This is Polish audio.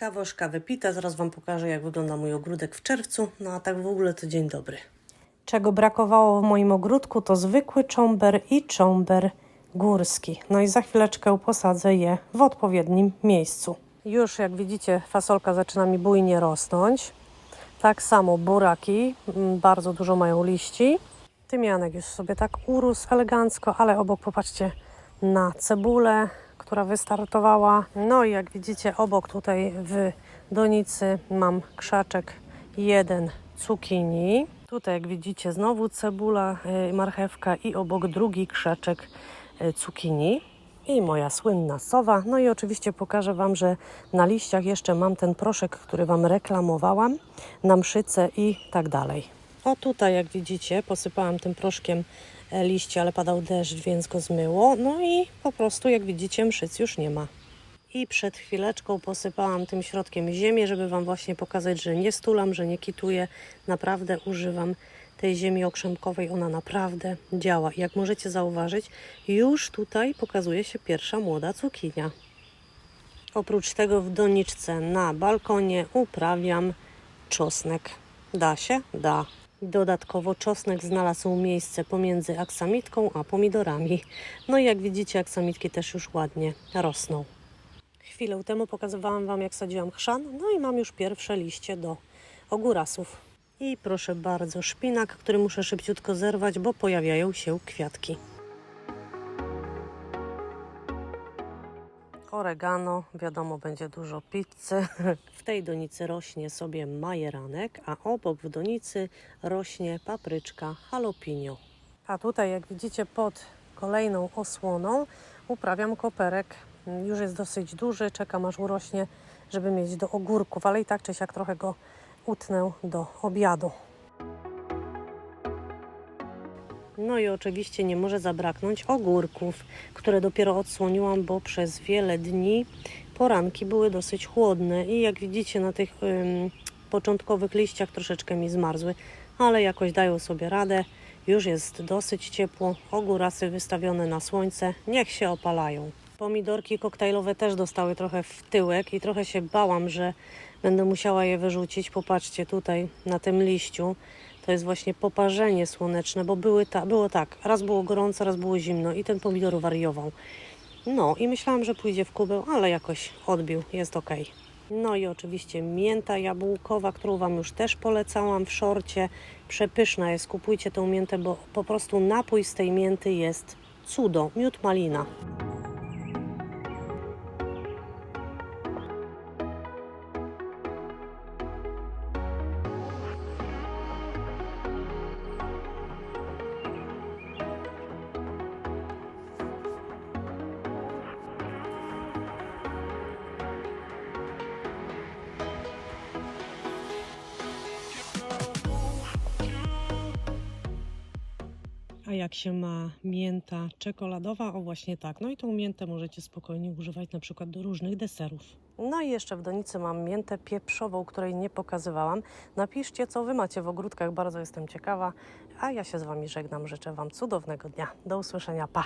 Kawoszka wypita, zaraz Wam pokażę, jak wygląda mój ogródek w czerwcu. No a tak w ogóle to dzień dobry. Czego brakowało w moim ogródku, to zwykły cząber i cząber górski. No i za chwileczkę posadzę je w odpowiednim miejscu. Już jak widzicie, fasolka zaczyna mi bujnie rosnąć. Tak samo buraki, mm, bardzo dużo mają liści. Tymianek już sobie tak urósł elegancko, ale obok popatrzcie na cebulę, która wystartowała. No i jak widzicie, obok tutaj w donicy mam krzaczek jeden cukinii. Tutaj jak widzicie znowu cebula, y, marchewka i obok drugi krzaczek y, cukinii. I moja słynna sowa. No i oczywiście pokażę Wam, że na liściach jeszcze mam ten proszek, który Wam reklamowałam, na mszyce i tak dalej. O tutaj jak widzicie posypałam tym proszkiem liście, ale padał deszcz, więc go zmyło. No i po prostu jak widzicie mszyc już nie ma. I przed chwileczką posypałam tym środkiem ziemię, żeby Wam właśnie pokazać, że nie stulam, że nie kituję. Naprawdę używam tej ziemi okrzemkowej. Ona naprawdę działa. Jak możecie zauważyć, już tutaj pokazuje się pierwsza młoda cukinia. Oprócz tego w doniczce na balkonie uprawiam czosnek. Da się? Da. Dodatkowo czosnek znalazł miejsce pomiędzy aksamitką a pomidorami. No i jak widzicie, aksamitki też już ładnie rosną. Chwilę temu pokazywałam Wam, jak sadziłam chrzan, no i mam już pierwsze liście do ogórasów. I proszę bardzo, szpinak, który muszę szybciutko zerwać, bo pojawiają się kwiatki. Oregano, wiadomo, będzie dużo pizzy. W tej donicy rośnie sobie majeranek, a obok w donicy rośnie papryczka jalapeno. A tutaj, jak widzicie, pod kolejną osłoną uprawiam koperek. Już jest dosyć duży, czekam aż urośnie, żeby mieć do ogórków, ale i tak czy siak trochę go utnę do obiadu. No i oczywiście nie może zabraknąć ogórków, które dopiero odsłoniłam, bo przez wiele dni poranki były dosyć chłodne i jak widzicie na tych ym, początkowych liściach troszeczkę mi zmarzły, ale jakoś dają sobie radę. Już jest dosyć ciepło, ogórasy wystawione na słońce, niech się opalają. Pomidorki koktajlowe też dostały trochę w tyłek i trochę się bałam, że będę musiała je wyrzucić. Popatrzcie tutaj na tym liściu. To jest właśnie poparzenie słoneczne, bo były ta, było tak, raz było gorąco, raz było zimno i ten pomidor wariował. No i myślałam, że pójdzie w kubeł, ale jakoś odbił, jest ok. No i oczywiście mięta jabłkowa, którą Wam już też polecałam w szorcie. Przepyszna jest, kupujcie tą miętę, bo po prostu napój z tej mięty jest cudo, miód malina. A jak się ma mięta czekoladowa? O właśnie tak. No i tą miętę możecie spokojnie używać na przykład do różnych deserów. No i jeszcze w donicy mam miętę pieprzową, której nie pokazywałam. Napiszcie, co wy macie w ogródkach, bardzo jestem ciekawa. A ja się z wami żegnam. Życzę wam cudownego dnia. Do usłyszenia. Pa!